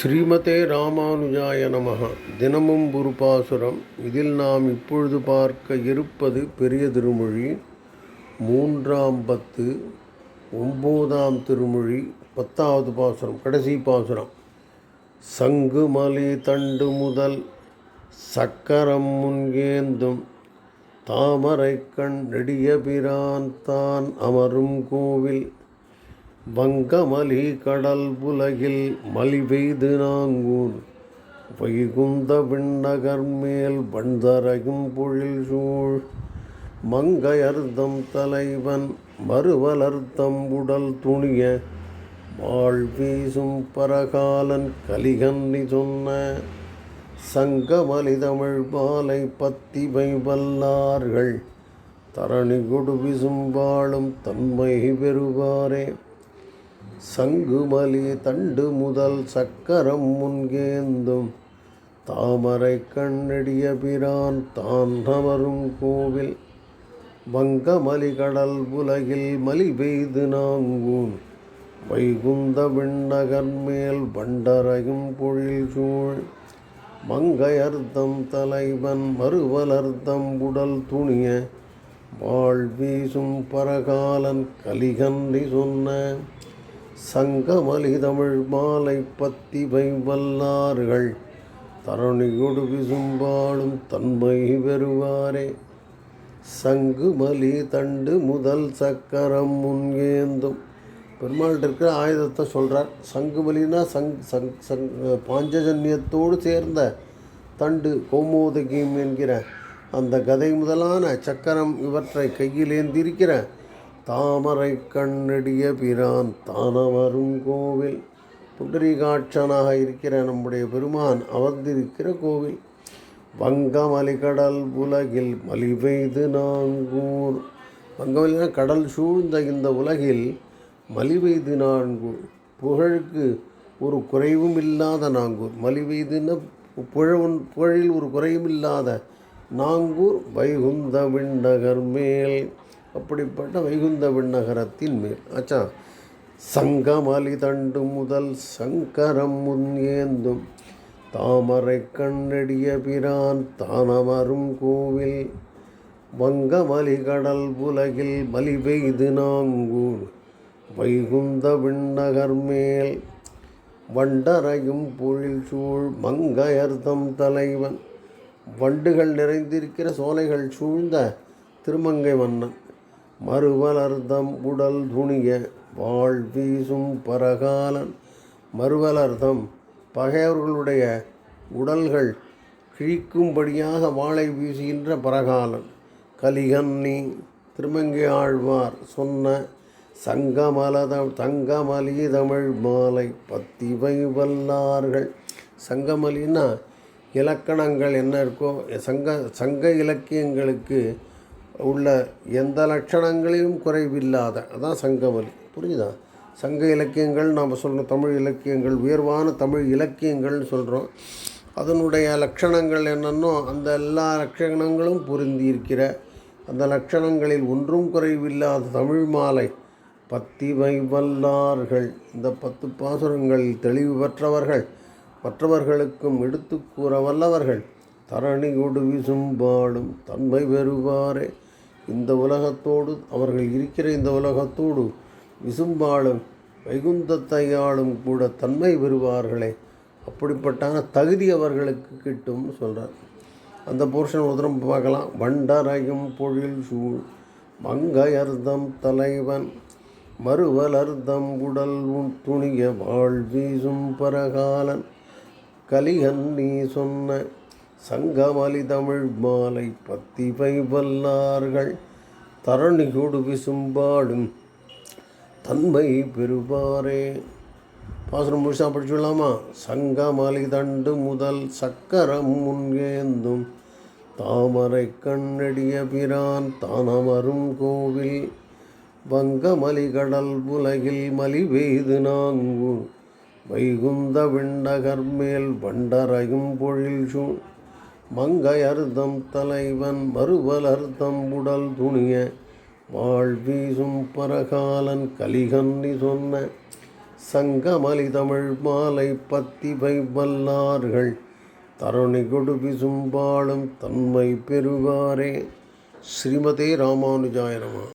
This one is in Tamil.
ஸ்ரீமதே ராமானுஜாய நமக. தினமும் ஒரு பாசுரம் இதில் நாம் இப்பொழுது பார்க்க இருப்பது பெரிய திருமொழி. மூன்றாம் பத்து ஒம்போதாம் திருமொழி பத்தாவது பாசுரம் கடைசி பாசுரம். சங்கு மலி தண்டு முதல் சக்கரம் முன்கேந்தும் தாமரை கண் நெடிய பிரான் தான் அமரும் கோவில். வங்கமலி கடல் உலகில் மலிவெய்து நாங்கூர். வைகுந்த விண்ணகர் மேல் வண்தரையும் பொழில் சூழ். மங்கையர்த்தம் தலைவன் மறுவலர்த்தம் உடல் துணிய. வாழ் வீசும் பரகாலன் கலிகன்னி சொன்ன. சங்கமலி தமிழ் பாலை பத்திவை வல்லார்கள் தரணி கொடு விசும்பாளும் தன்மை பெறுவாரே. சங்குமலி தண்டு முதல் சக்கரம் முன்கேந்தும். தாமரை கண்ணடிய பிரான் தான் அமரும் கோவில். வங்கமலி கடல் புலகில் மலி பெய்து நாங்கூன் வைகுந்த விண்ணகர் மேல் வண்டரையும் பொழில் சூழ். மங்கையர்த்தம் தலைவன் மறுவலர்த்தம் உடல் துணிய. வாழ் வீசும் பரகாலன் கலிகன்றி சொன்ன. சங்கமலி தமிழ் மாலை பத்திவை வல்லார்கள் தரணியொடு விசும்பாளும் தன்மை பெறுவாரே. சங்குமலி தண்டு முதல் சக்கரம் முன்கேந்தும் பெருமாள்கிட்ட இருக்கிற ஆயுதத்தை சொல்கிறார் சங்குமலினா சங் சங் சங் பாஞ்சஜன்யத்தோடு சேர்ந்த தண்டு கோமோதகிம் என்கிற அந்த கதை முதலான சக்கரம் இவற்றை கையில் ஏந்திருக்கிற தாமரை கண்ணடிய பிரான் தானவரும் கோவில். புண்டரீகாட்சனாக இருக்கிற நம்முடைய பெருமான் அவர்ந்திருக்கிற கோவில். வங்கமலிகடல் உலகில் மலிவெய்து நாங்கூர் வங்கமலினா கடல் சூழ்ந்த இந்த உலகில் மலிவெய்து நான்கூர். புகழுக்கு ஒரு குறைவும் இல்லாத நாங்கூர் மலிவெய்துன்னா புழவன் புகழில் ஒரு குறையும் இல்லாத நாங்கூர் வைகுந்த விண்ணகர் மேல் அப்படிப்பட்ட வைகுந்த விண்ணகரத்தின் மேல். ஆச்சா சங்கமலி தண்டு முதல் சங்கரம் முன் ஏந்தும். தாமரை கண்ணடிய பிரான் தானமரும் கோவில். வங்கமலி கடல் புலகில் மலி பெய்து நாங்கூர். வைகுந்த விண்ணகர் மேல் வண்டரையும் பொழில் சூழ் மங்கையர்தம் தலைவன். வண்டுகள் நிறைந்திருக்கிற சோலைகள் சூழ்ந்த திருமங்கை மன்னன் மறுவலர்தம் உடல் துணிய வாழ் வீசும் பரகாலன். மறுவலர்தம் பகையவர்களுடைய உடல்கள் கிழிக்கும்படியாக வாளை வீசுகின்ற பரகாலன். கலிகன்னி திருமங்கை ஆழ்வார் சொன்ன சங்கமலத தங்கமலி தமிழ் மாலை பத்திவை வல்லார்கள். சங்கமலின்னா இலக்கணங்கள் என்ன இருக்கோ சங்க சங்க இலக்கியங்களுக்கு உள்ள எந்த லட்சணங்களிலும் குறைவில்லாத அதான் சங்கவலி. புரியுதா? சங்க இலக்கியங்கள் நாம் சொல்கிறோம் தமிழ் இலக்கியங்கள் உயர்வான தமிழ் இலக்கியங்கள்னு சொல்கிறோம் அதனுடைய லட்சணங்கள் என்னென்னோ அந்த எல்லா லட்சணங்களும் பொருந்தியிருக்கிற அந்த லட்சணங்களில் ஒன்றும் குறைவில்லாத தமிழ் மாலை. பத்திவை வல்லார்கள் இந்த பத்து பாசுரங்களில் தெளிவு பெற்றவர்கள் மற்றவர்களுக்கும் எடுத்து கூற வல்லவர்கள். தரணியோடு விசும்பாடும் தன்மை பெறுவாரே. இந்த உலகத்தோடு அவர்கள் இருக்கிற இந்த உலகத்தோடு விசும்பாளும் வைகுந்தத்தையாளும் கூட தன்மை பெறுவார்களே. அப்படிப்பட்டான தகுதி அவர்களுக்கு கிட்டும்னு சொல்கிறார் அந்த போர்ஷன் உதரம் பார்க்கலாம். வண்டரையும் பொழில் சூழ் மங்கையர்தம் தலைவன் மறுவலர்தம் உடல் துணிய வாழ் வீசும் பரகாலன் கலிகன் நீ சொன்ன சங்கமலி தமிழ் மாலை பத்திவை வல்லார்கள் தரணி கொடு விசும்பாடும் தன்மை பெறுவாரே. பாசனம் முழுசாக படிச்சுடலாமா சங்கமலி தண்டு முதல் சக்கரம் முன்கேந்தும் தாமரை கண்ணடிய பிரான் தானமரும் கோவில் வங்கமலி கடல் உலகில் மலி பெய்து நாங்கு வைகுந்த விண்டகர் மேல் வண்டரையும் பொழில் சூழ் மங்கையர்தம் தலைவன் மறுவலர்தம் உடல் துணிய வாழ்வீசும் பரகாலன் கலிகன்னி சொன்ன சங்கமலி தமிழ் மாலை பத்திவை வல்லார்கள் தருணி கொடுபிசும் விசும்பாளும் தன்மை பெறுவாரே. ஸ்ரீமதே ராமானுஜாயனமா